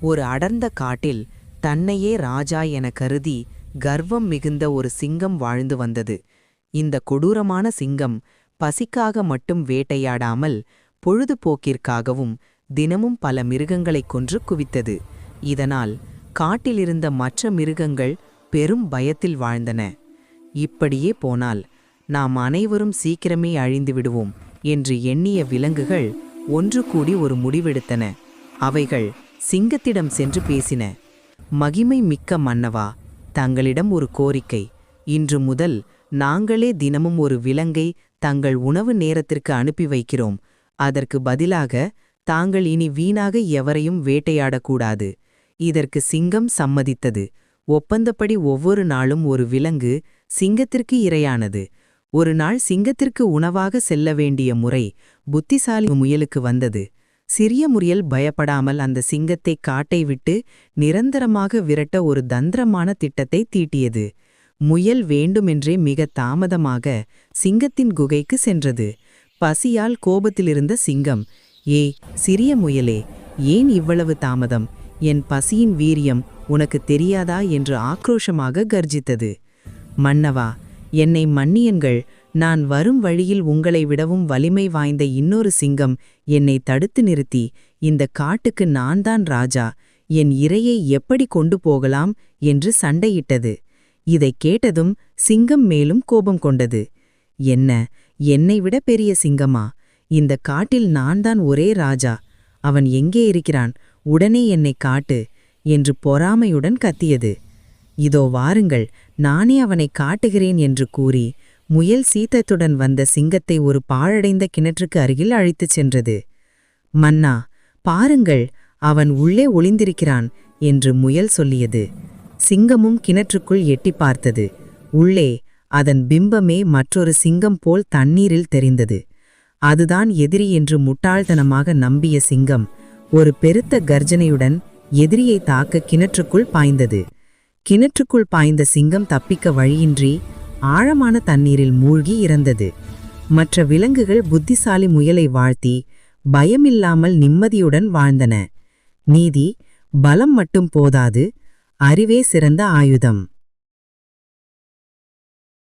ஒரு அடர்ந்த காட்டில் தன்னையே ராஜா என கருதி கர்வம் மிகுந்த ஒரு சிங்கம் வாழ்ந்து வந்தது. இந்த கொடூரமான சிங்கம் பசிக்காக மட்டும் வேட்டையாடாமல் பொழுதுபோக்கிற்காகவும் தினமும் பல மிருகங்களைக் கொன்று குவித்தது. இதனால் காட்டிலிருந்த மற்ற மிருகங்கள் பெரும் பயத்தில் வாழ்ந்தன. இப்படியே போனால் நாம் அனைவரும் சீக்கிரமே அழிந்து விடுவோம் என்று எண்ணிய விலங்குகள் ஒன்று கூடி ஒரு முடிவெடுத்தன. அவைகள் சிங்கத்திடம் சென்று பேசின மகிமை மிக்க மன்னவா தங்களிடம் ஒரு கோரிக்கை. இன்று முதல் நாங்களே தினமும் ஒரு விலங்கை தங்கள் உணவு நேரத்திற்கு அனுப்பி வைக்கிறோம். அதற்கு பதிலாக தாங்கள் இனி வீணாக எவரையும் வேட்டையாடக்கூடாது. இதற்கு சிங்கம் சம்மதித்தது. ஒப்பந்தப்படி ஒவ்வொரு நாளும் ஒரு விலங்கு சிங்கத்திற்கு இரையானது. ஒரு நாள் சிங்கத்திற்கு உணவாக செல்ல வேண்டிய முறை புத்திசாலி முயலுக்கு வந்தது. சிறிய முறையில் பயப்படாமல் அந்த சிங்கத்தை காட்டை விட்டு நிரந்தரமாக விரட்ட ஒரு தந்திரமான திட்டத்தை தீட்டியது. முயல் வேண்டுமென்றே மிக தாமதமாக சிங்கத்தின் குகைக்கு சென்றது. பசியால் கோபத்திலிருந்த சிங்கம் ஏ சிறிய முயலே ஏன் இவ்வளவு தாமதம்? என் பசியின் வீரியம் உனக்கு தெரியாதா? என்று ஆக்ரோஷமாக கர்ஜித்தது. மன்னவா என்னை மன்னியன்கள் நான் வரும் வழியில் உங்களை விடவும் வலிமை வாய்ந்த இன்னொரு சிங்கம் என்னை தடுத்து நிறுத்தி இந்த காட்டுக்கு நான் தான் ராஜா என் இரையை எப்படி கொண்டு போகலாம் என்று சண்டையிட்டது. இதைக் கேட்டதும் சிங்கம் மேலும் கோபம் கொண்டது. என்ன என்னை விட பெரிய சிங்கமா? இந்த காட்டில் நான் தான் ஒரே ராஜா. அவன் எங்கே இருக்கிறான்? உடனே என்னை காட்டு என்று பொறாமையுடன் கத்தியது. இதோ வாருங்கள் நானே அவனை காட்டுகிறேன் என்று கூறி முயல் சீத்தத்துடன் வந்த சிங்கத்தை ஒரு பாழடைந்த கிணற்றுக்கு அருகில் அழைத்துச் சென்றது. மன்னா பாருங்கள் அவன் உள்ளே ஒளிந்திருக்கிறான் என்று முயல் சொல்லியது. சிங்கமும் கிணற்றுக்குள் எட்டி பார்த்தது. உள்ளே அதன் பிம்பமே மற்றொரு சிங்கம் போல் தண்ணீரில் தெரிந்தது. அதுதான் எதிரி என்று முட்டாள்தனமாக நம்பிய சிங்கம் ஒரு பெருத்த கர்ஜனையுடன் எதிரியை தாக்க கிணற்றுக்குள் பாய்ந்தது. கிணற்றுக்குள் பாய்ந்த சிங்கம் தப்பிக்க வழியின்றி ஆழமான தண்ணீரில் மூழ்கி இறந்தது. மற்ற விலங்குகள் புத்திசாலி முயலை வாழ்த்தி பயமில்லாமல் நிம்மதியுடன் வாழ்ந்தன. நீதி பலம் மட்டும் போதாது அறிவே சிறந்த ஆயுதம்.